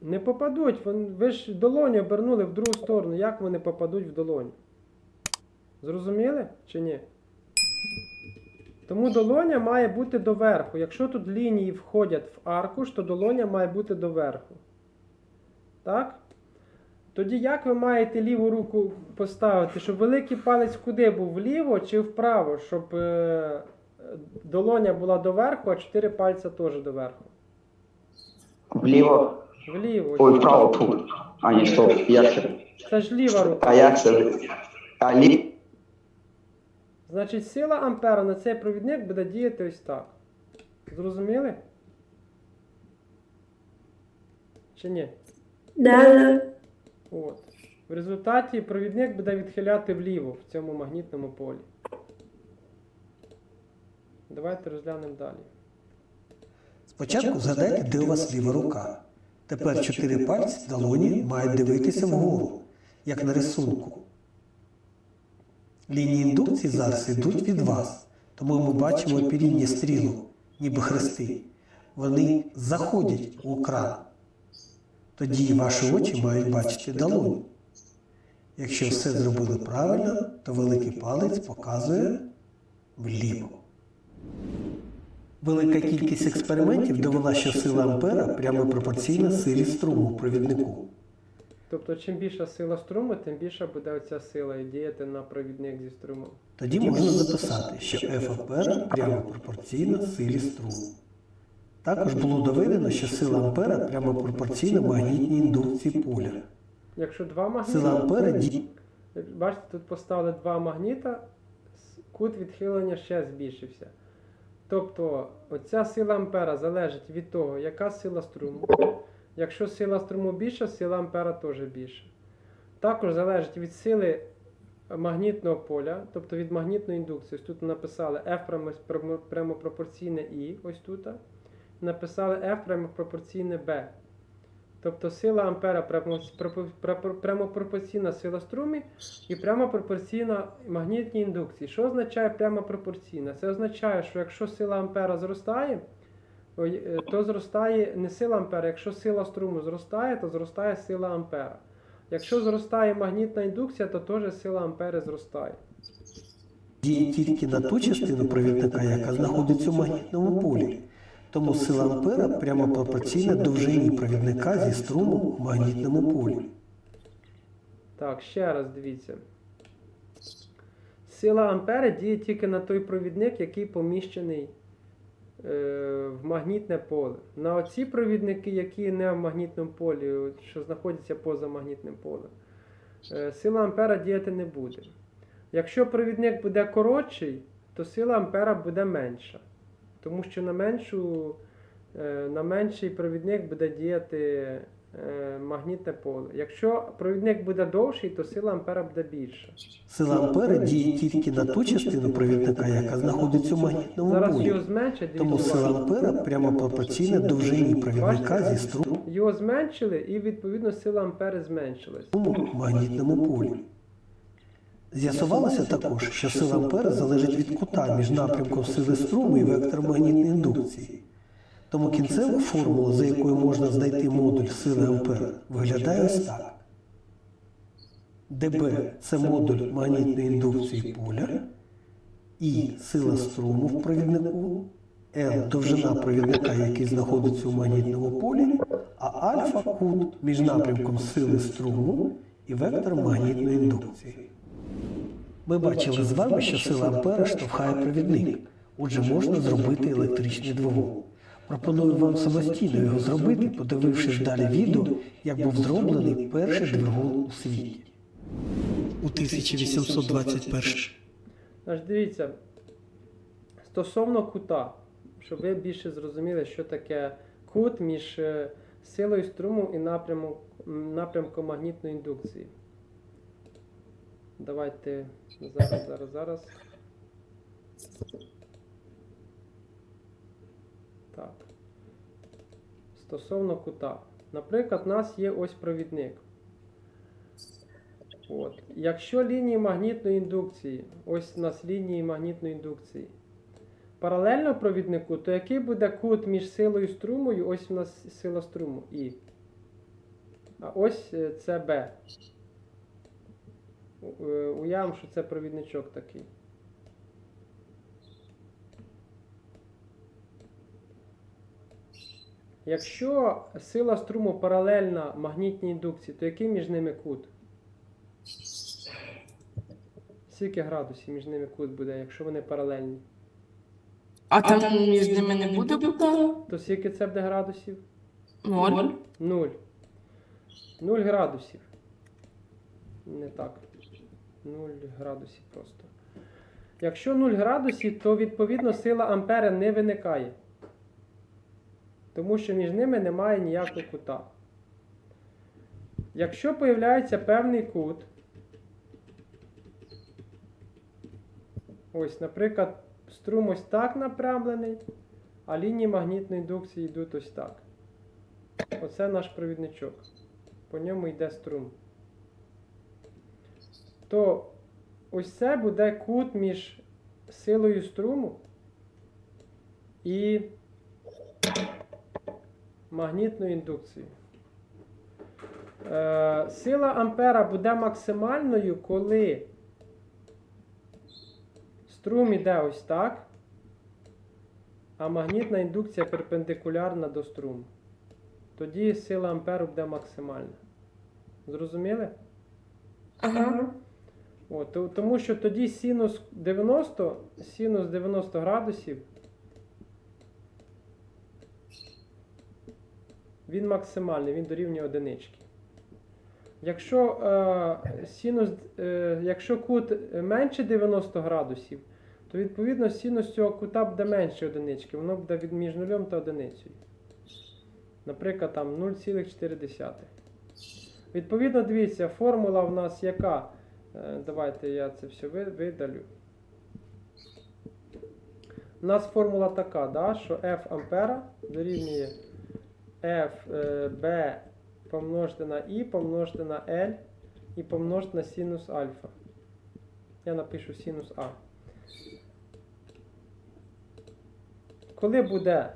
Не попадуть. Ви ж долоню обернули в другу сторону. Як вони попадуть в долоню? Зрозуміли чи ні? Тому долоня має бути доверху. Якщо тут лінії входять в аркуш, то долоня має бути доверху. Так? Тоді як ви маєте ліву руку поставити, щоб великий палець куди був? Вліво чи вправо, щоб е, долоня була доверху, а чотири пальця теж доверху? Вліво. Вліво. Ой, вправо. Фу. А, ні, стоп. Як це? Це ж ліва рука. А як це? А лі... Значить, сила ампера на цей провідник буде діяти ось так. Зрозуміли? Чи ні? Да. От. В результаті провідник буде відхиляти вліво в цьому магнітному полі. Давайте розглянемо далі. Спочатку згадайте, де у вас ліва рука. Тепер чотири пальці долоні мають дивитися вгору, як на рисунку. Лінії індукції зараз йдуть від вас, тому ми бачимо опіріння стрілу, ніби хрести. Вони заходять у кран. Тоді ваші очі мають бачити долоні. Якщо все зробили правильно, то великий палець показує вліво. Велика кількість експериментів довела, що сила ампера прямо пропорційна силі струму у провіднику. Тобто, чим більша сила струму, тим більша буде оця сила і діяти на провідник зі струмом. Тоді можна записати, що F ампера прямо пропорційна силі струму. Також було доведено, що сила ампера прямо пропорційна магнітній індукції поля. Якщо два магніти. Сила ампера. Як Бачите, тут поставили два магніта, кут відхилення ще збільшився. Тобто, оця сила ампера залежить від того, яка сила струму. Якщо сила струму більша, сила ампера теж більша. Також залежить від сили магнітного поля, тобто від магнітної індукції. Ось тут написали F прямо- прямо- прямопропорційне І, ось тут. Написали F прямопропорційне B. Тобто сила ампера прямо- пропо- пропо- прямопропорційна сила струмі і прямо пропорційна магнітній індукції. Що означає прямо пропорційна? Це означає, що якщо сила ампера зростає, е, то зростає не сила ампера. Якщо сила струму зростає, то зростає сила ампера. Якщо зростає магнітна індукція, то теж сила ампери зростає. діє тільки на ту частину провідника, яка знаходиться у магнітному полі. Тому сила ампера прямо пропорційна довжині провідника зі струмом у магнітному полі. Так, ще раз дивіться. Сила ампера діє тільки на той провідник, який поміщений е, в магнітне поле. На оці провідники, які не в магнітному полі, що знаходяться поза магнітним полем, е, сила ампера діяти не буде. Якщо провідник буде коротший, то сила ампера буде менша. Тому що на, меншу, е, на менший провідник буде діяти е, магнітне поле. Якщо провідник буде довший, то сила ампера буде більша. Сила ампера діє тільки на ту частину провідника, яка знаходиться у магнітному Зараз полі. його зменшать, Тому сила ампера прямо пропорційна довжині провідника зі струмом Його зменшили і відповідно сила ампери зменшилась. у магнітному полі. З'ясувалося також, що сила ампера залежить від кута між напрямком сили струму і вектором магнітної індукції. Тому кінцева формула, за якою можна знайти модуль сили ампера, виглядає ось так. ДБ це модуль магнітної індукції поля, І сила струму в провіднику, L довжина провідника, який знаходиться у магнітному полі, а альфа кут між напрямком сили струму і вектором магнітної індукції. Ми бачили з вами, що сила ампера штовхає провідник, отже можна зробити електричний двигун. Пропоную вам самостійно його зробити, подивившись далі відео, як був зроблений перший двигун у світі. У 1821 Значить, дивіться, стосовно кута, щоб ви більше зрозуміли, що таке кут між е, силою струму і напрямом, напрямком магнітної індукції. Давайте зараз, зараз, зараз. Так. Стосовно кута. Наприклад, у нас є ось провідник. От. Якщо лінії магнітної індукції, ось у нас лінії магнітної індукції, паралельно провіднику, то який буде кут між силою струмою, ось у нас сила струму І. А ось е, це Б. У- е, Уявимо, що це провідничок такий. Якщо сила струму паралельна магнітній індукції, то який між ними кут? Скільки градусів між ними кут буде, якщо вони паралельні? А там між ними не буде кута? То скільки це буде градусів? Ноль. Нуль. Нуль градусів. Не так. Нуль градусів просто. Якщо 0 градусів, то відповідно сила ампера не виникає. Тому що між ними немає ніякого кута. Якщо появляється певний кут, ось, наприклад, струм ось так напрямлений, а лінії магнітної індукції йдуть ось так. Оце наш провідничок. По ньому йде струм. То ось це буде кут між силою струму і магнітною індукцією. Е, сила ампера буде максимальною, коли струм іде ось так, а магнітна індукція перпендикулярна до струму. Тоді сила амперу буде максимальна. Зрозуміли? Ага. О, то- тому що тоді синус 90, синус 90 градусів. Він максимальний, він дорівнює одинички. Якщо, е, синус, е, якщо кут менше 90 градусів, то відповідно синус цього кута буде менше одинички. Воно буде між нулем та одиницею. Наприклад, там 0,4. Відповідно, дивіться, формула в нас яка? Е, Давайте я це все видалю. У нас формула така, да, що F ампера дорівнює F е, помножити на I помножити на L і помножити на синус альфа. Я напишу синус А. Коли буде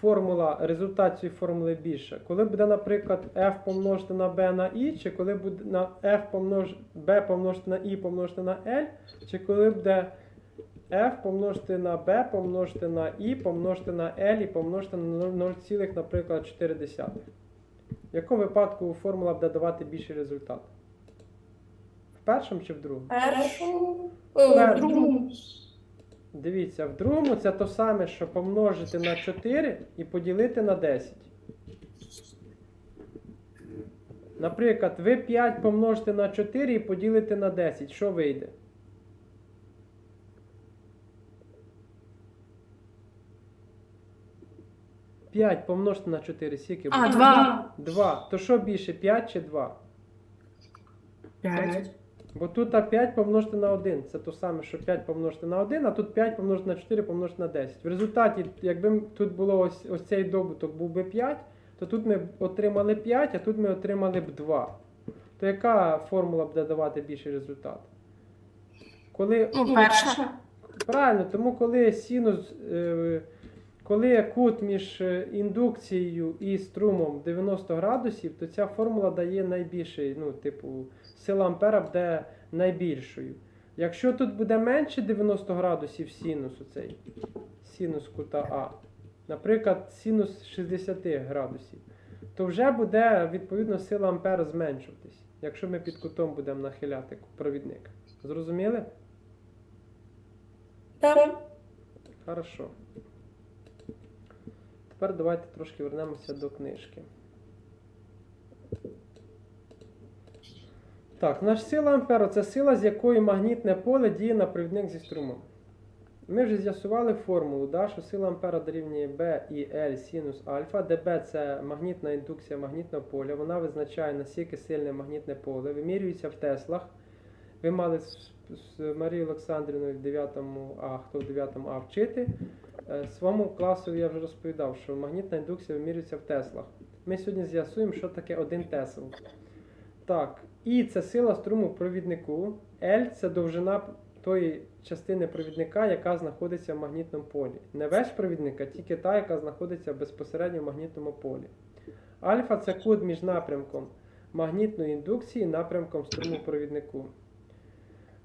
формула, результат цієї формули більше. Коли буде, наприклад, f помножити на b на i, чи коли буде на f помнож... b помножити на і помножити на l, чи коли буде f помножити на b помножити на і помножити на l і помножити на 0, наприклад, 4. В якому випадку формула буде давати більший результат? В першому чи в другому? Першому. В другому. Дивіться, в другому це то саме, що помножити на 4 і поділити на 10. Наприклад, ви 5 помножите на 4 і поділите на 10. Що вийде? П'ять помножити на 4, скільки буде? А, два. 2. То що більше, 5 чи 2? П'ять. Бо тут 5 помножити на 1. Це то саме, що 5 помножити на 1, а тут 5 помножити на 4 помножити на 10. В результаті, якби тут було ось, ось цей добуток був би 5, то тут ми б отримали 5, а тут ми отримали б 2. То яка формула буде давати більший результат? Коли Ну, перша. Правильно, тому коли синус, е, коли кут між е, індукцією і струмом 90 градусів, то ця формула дає найбільший, ну, типу, сила ампера буде найбільшою. Якщо тут буде менше 90 градусів синус, оцей, синус кута А, наприклад, синус 60 градусів, то вже буде відповідно сила ампера зменшуватись, якщо ми під кутом будемо нахиляти провідник. Зрозуміли? Так. Хорошо. Тепер давайте трошки вернемося до книжки. Так, наш сила ампера це сила, з якою магнітне поле діє на провідник зі струмом. Ми вже з'ясували формулу, да, що сила ампера дорівнює B і L синус альфа, де B це магнітна індукція магнітного поля. Вона визначає, наскільки сильне магнітне поле, вимірюється в теслах. Ви мали з, з Марією Олександрівною в 9 А, хто в 9 А вчити. Е, Своєму класу я вже розповідав, що магнітна індукція вимірюється в теслах. Ми сьогодні з'ясуємо, що таке 1 тесл. Так, І це сила струму в провіднику. L це довжина тої частини провідника, яка знаходиться в магнітному полі. Не весь провідник, а тільки та, яка знаходиться безпосередньо в магнітному полі. Альфа це кут між напрямком магнітної індукції і напрямком струму провіднику.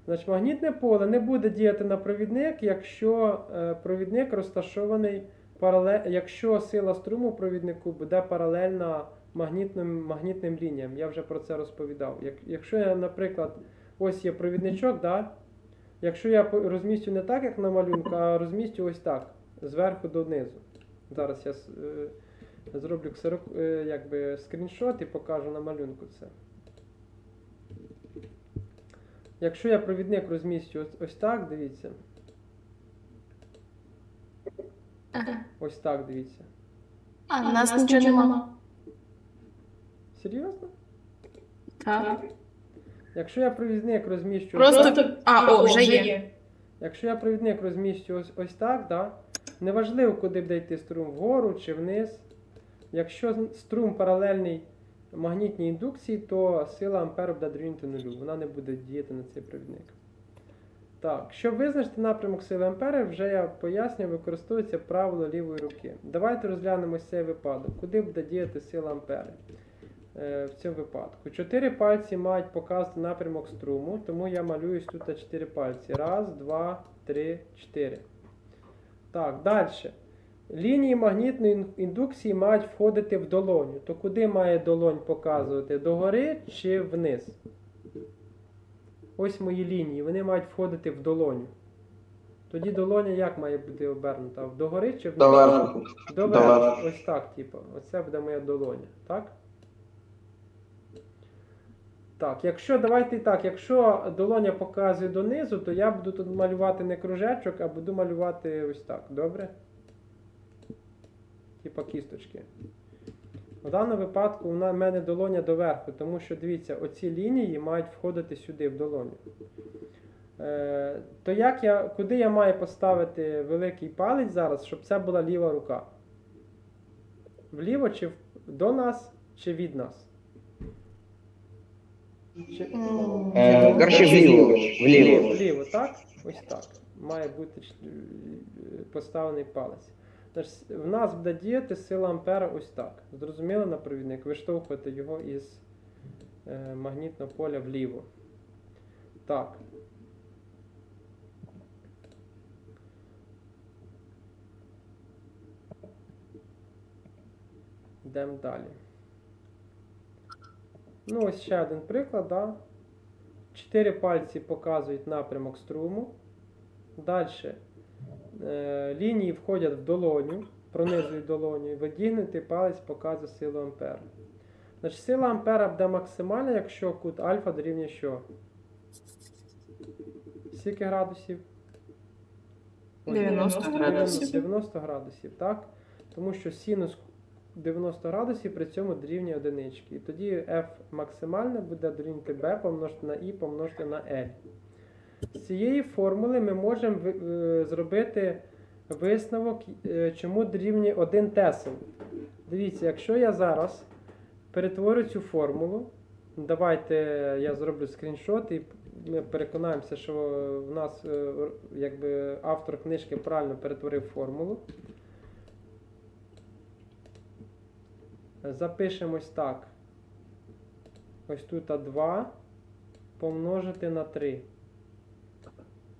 Значить, магнітне поле не буде діяти на провідник, якщо е, провідник розташований паралель, якщо сила струму провіднику буде паралельна магнітним, магнітним лініям. Я вже про це розповідав. Як, якщо я, наприклад, ось є провідничок, да? якщо я розмістю не так, як на малюнку, а розмістю ось так, зверху донизу. Зараз я е, зроблю ксерок, е, якби скріншот і покажу на малюнку це. Якщо я провідник розмістю ось, ось так, дивіться. Ага. Ось так, дивіться. А, у нас нічого нема. Серйозно? Так. Якщо я провідник розміщу ось. А, о, вже є. якщо я провідник розміщу ось, ось так, да? неважливо, куди буде йти струм вгору чи вниз. Якщо струм паралельний магнітній індукції, то сила ампер буде дорівнювати нулю. Вона не буде діяти на цей провідник. Так, щоб визначити напрямок сили ампери, вже я пояснюю, використовується правило лівої руки. Давайте розглянемо цей випадок. Куди буде діяти сила ампери? Е, в цьому випадку. Чотири пальці мають показувати напрямок струму, тому я малюю ось тут чотири пальці. Раз, два, три, чотири. Так, далі. Лінії магнітної індукції мають входити в долоню. То куди має долонь показувати? Догори чи вниз? Ось мої лінії, вони мають входити в долоню. Тоді долоня як має бути обернута? Вдогори чи вниз? Доверху. Доверху. Доверху. Ось так, типу. Оце буде моя долоня. Так? Так, якщо давайте так, якщо долоня показує донизу, то я буду тут малювати не кружечок, а буду малювати ось так. Добре? Типа кісточки. В даному випадку в мене долоня доверху, тому що дивіться, оці лінії мають входити сюди, в долоню. Е, то як я, куди я маю поставити великий палець зараз, щоб це була ліва рука? Вліво чи до нас, чи від нас? Чи... Е, Коротше, вліво. Вліво. Вліво, так? Ось так. Має бути е, поставлений палець. Значить, в нас буде діяти сила ампера ось так. Зрозуміло на провідник? Виштовхувати його із е, магнітного поля вліво. Так. Йдемо далі. Ну, ось ще один приклад, да? Чотири пальці показують напрямок струму. Далі е, лінії входять в долоню, пронизують долоню, і видігнутий палець показує силу ампера. Значить, сила ампера буде максимальна, якщо кут альфа дорівнює що? Скільки градусів? 90 градусів. 90 градусів, так? Тому що синус 90 градусів при цьому дорівнює одинички. І тоді f максимальне буде дорівнювати b помножити на і помножити на L. З цієї формули ми можемо е, зробити висновок, е, чому дорівнює 1 тесел. Дивіться, якщо я зараз перетворю цю формулу, давайте я зроблю скріншот і ми переконаємося, що в нас е, якби автор книжки правильно перетворив формулу. Запишемо ось так. Ось тут 2 помножити на 3.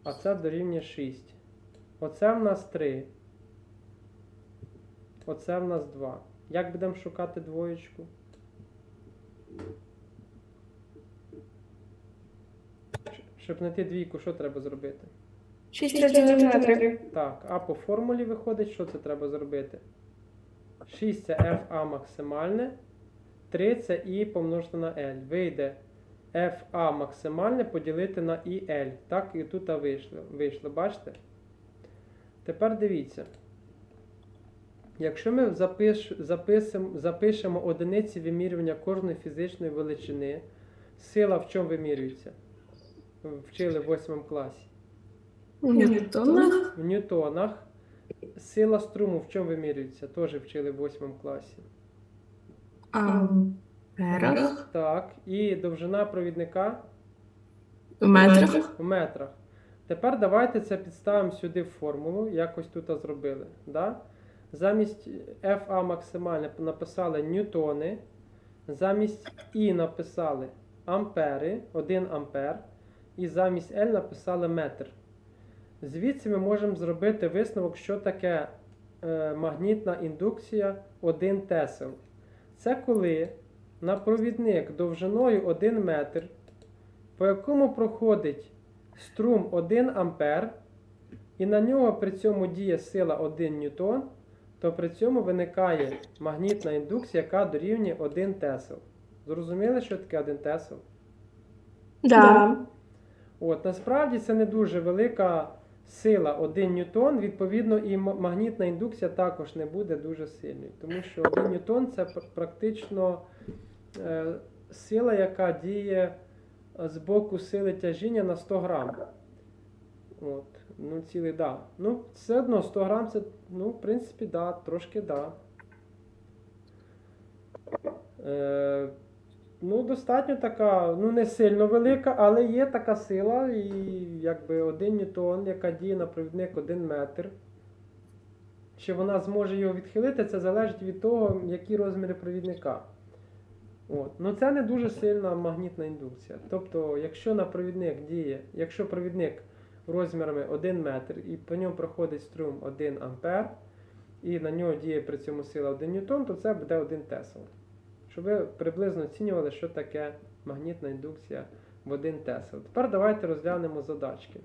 А це дорівнює 6. Оце в нас 3. Оце в нас 2. Як будемо шукати двоєчку? Щоб знайти двійку, що треба зробити? 6 разів на 3. Так, а по формулі виходить, що це треба зробити? 6 це FA максимальне, 3 це І помножити на L. Вийде FA максимальне поділити на IL. Так, і тут вийшло. вийшло. Бачите? Тепер дивіться. Якщо ми запиш, записем, запишемо одиниці вимірювання кожної фізичної величини, сила в чому вимірюється? Вчили в 8 класі. Ньютона. В ньютонах. Сила струму в чому вимірюється? Теж вчили в 8 класі. Амперах. Так, і довжина провідника В метрах. в метрах. Тепер давайте це підставимо сюди в формулу, якось тут зробили. Да? Замість FA максимальне написали ньютони. Замість І написали ампери, 1 ампер. І замість L написали метр. Звідси ми можемо зробити висновок, що таке е, магнітна індукція 1 тесел. Це коли на провідник довжиною 1 метр, по якому проходить струм 1 ампер, і на нього при цьому діє сила 1 ньютон, то при цьому виникає магнітна індукція, яка дорівнює 1 тесел. Зрозуміли, що таке 1 тесел? Да. От, насправді це не дуже велика сила 1 ньютон, відповідно, і магнітна індукція також не буде дуже сильною, тому що 1 ньютон це практично е, сила, яка діє е, з боку сили тяжіння на 100 грам. От, ну, цілий, да. Ну, все одно 100 грам це, ну, в принципі, да, трошки да. Е, Ну, достатньо така, ну не сильно велика, але є така сила, і якби 1 ньютон, яка діє на провідник 1 метр. Чи вона зможе його відхилити, це залежить від того, які розміри провідника. От. Ну це не дуже сильна магнітна індукція. Тобто, якщо на провідник діє, якщо провідник розмірами 1 метр і по ньому проходить струм 1 ампер, і на нього діє при цьому сила 1 ньютон, то це буде 1 тесла щоб ви приблизно оцінювали, що таке магнітна індукція в 1 Тесла. Тепер давайте розглянемо задачки.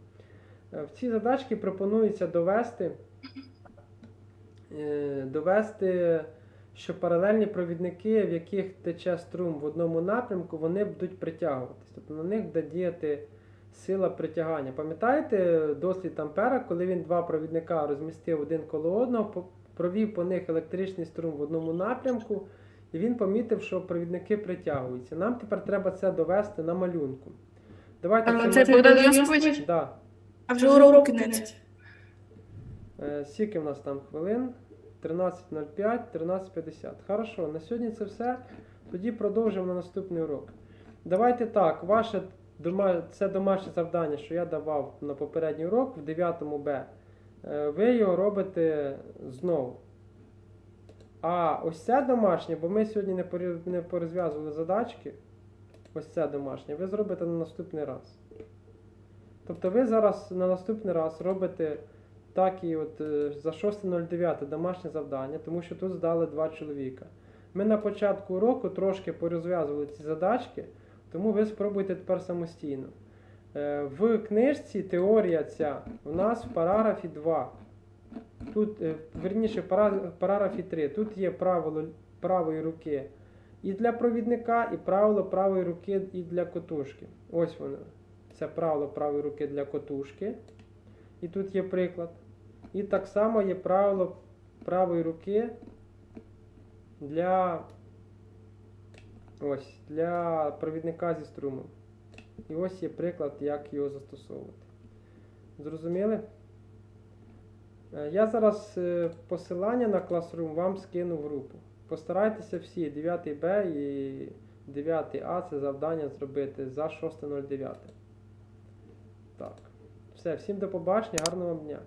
Е, В цій задачці пропонується довести, е, довести, що паралельні провідники, в яких тече струм в одному напрямку, вони будуть притягуватись. Тобто на них буде діяти сила притягання. Пам'ятаєте дослід Ампера, коли він два провідника розмістив один коло одного, провів по них електричний струм в одному напрямку, і він помітив, що провідники притягуються. Нам тепер треба це довести на малюнку. Давайте А це буде розповідь? Да. А вже урок кінець. Е, Скільки в нас там хвилин? 13.05, 13.50. Хорошо, на сьогодні це все. Тоді продовжимо на наступний урок. Давайте так, ваше це домашнє завдання, що я давав на попередній урок в 9 Б. Е, Ви його робите знову. А ось це домашнє, бо ми сьогодні не, порозв'язували задачки. Ось це домашнє, ви зробите на наступний раз. Тобто ви зараз на наступний раз робите так і от е, за 6.09 домашнє завдання, тому що тут здали два чоловіка. Ми на початку уроку трошки порозв'язували ці задачки, тому ви спробуйте тепер самостійно. Е, В книжці теорія ця у нас в параграфі 2. Тут, е, верніше, в параграфі 3. Тут є правило правої руки і для провідника, і правило правої руки і для котушки. Ось воно. Це правило правої руки для котушки. І тут є приклад. І так само є правило правої руки для, ось, для провідника зі струмом. І ось є приклад, як його застосовувати. Зрозуміли? Е, Я зараз е, посилання на Classroom вам скину в групу. Постарайтеся всі 9 Б і 9 А це завдання зробити за 6.09. Так. Все, всім до побачення, гарного вам дня.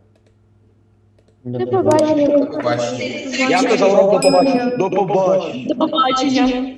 До побачення. До побачення. Я казав, до побачення. До побачення. До побачення.